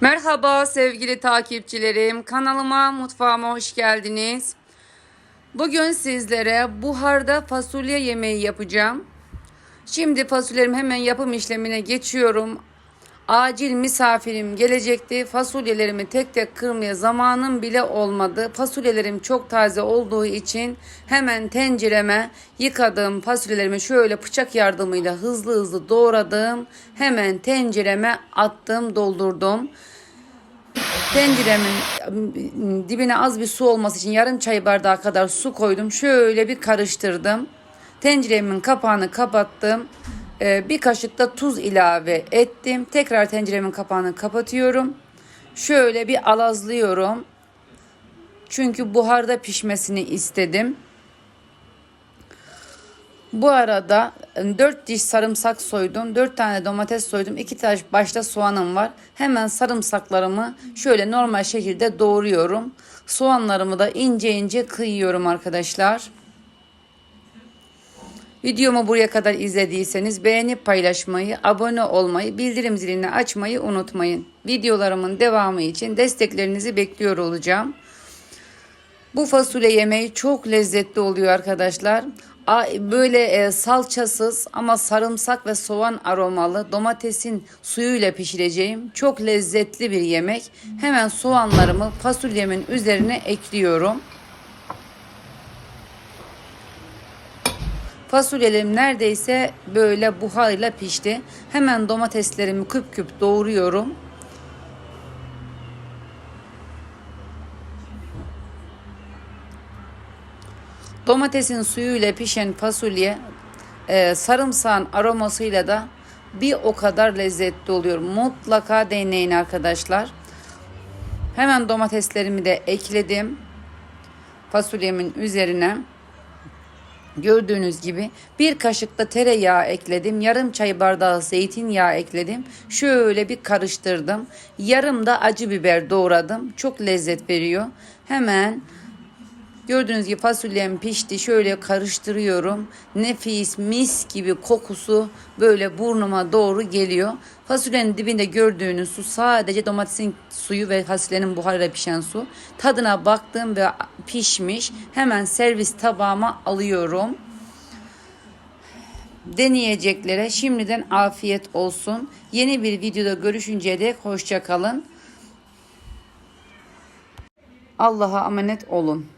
Merhaba sevgili takipçilerim. Kanalıma, mutfağıma hoş geldiniz. Bugün sizlere buharda fasulye yemeği yapacağım. Şimdi fasulyelerimi hemen yapım işlemine geçiyorum. Acil misafirim gelecekti. Fasulyelerimi tek tek kırmaya zamanım bile olmadı. Fasulyelerim çok taze olduğu için hemen tencereme yıkadığım fasulyelerimi şöyle bıçak yardımıyla hızlı hızlı doğradım. Hemen tencereme attım, doldurdum. Tenceremin dibine az bir su olması için yarım çay bardağı kadar su koydum. Şöyle bir karıştırdım. Tenceremin kapağını kapattım. Ee, bir kaşık da tuz ilave ettim. Tekrar tenceremin kapağını kapatıyorum. Şöyle bir alazlıyorum. Çünkü buharda pişmesini istedim. Bu arada 4 diş sarımsak soydum. 4 tane domates soydum. 2 taş başta soğanım var. Hemen sarımsaklarımı şöyle normal şekilde doğruyorum. Soğanlarımı da ince ince kıyıyorum arkadaşlar. Videomu buraya kadar izlediyseniz beğenip paylaşmayı, abone olmayı, bildirim zilini açmayı unutmayın. Videolarımın devamı için desteklerinizi bekliyor olacağım. Bu fasulye yemeği çok lezzetli oluyor arkadaşlar. Böyle e, salçasız ama sarımsak ve soğan aromalı domatesin suyuyla pişireceğim. Çok lezzetli bir yemek. Hemen soğanlarımı fasulyemin üzerine ekliyorum. Fasulyelerim neredeyse böyle buharıyla pişti. Hemen domateslerimi küp küp doğruyorum. Domatesin suyuyla pişen fasulye e, sarımsağın aromasıyla da bir o kadar lezzetli oluyor. Mutlaka deneyin arkadaşlar. Hemen domateslerimi de ekledim. Fasulyemin üzerine. Gördüğünüz gibi bir kaşık da tereyağı ekledim. Yarım çay bardağı zeytinyağı ekledim. Şöyle bir karıştırdım. Yarım da acı biber doğradım. Çok lezzet veriyor. Hemen Gördüğünüz gibi fasulyem pişti. Şöyle karıştırıyorum. Nefis, mis gibi kokusu böyle burnuma doğru geliyor. Fasulyenin dibinde gördüğünüz su sadece domatesin suyu ve fasulyenin buharıyla pişen su. Tadına baktım ve pişmiş. Hemen servis tabağıma alıyorum. Deneyeceklere şimdiden afiyet olsun. Yeni bir videoda görüşünceye dek hoşça kalın. Allah'a emanet olun.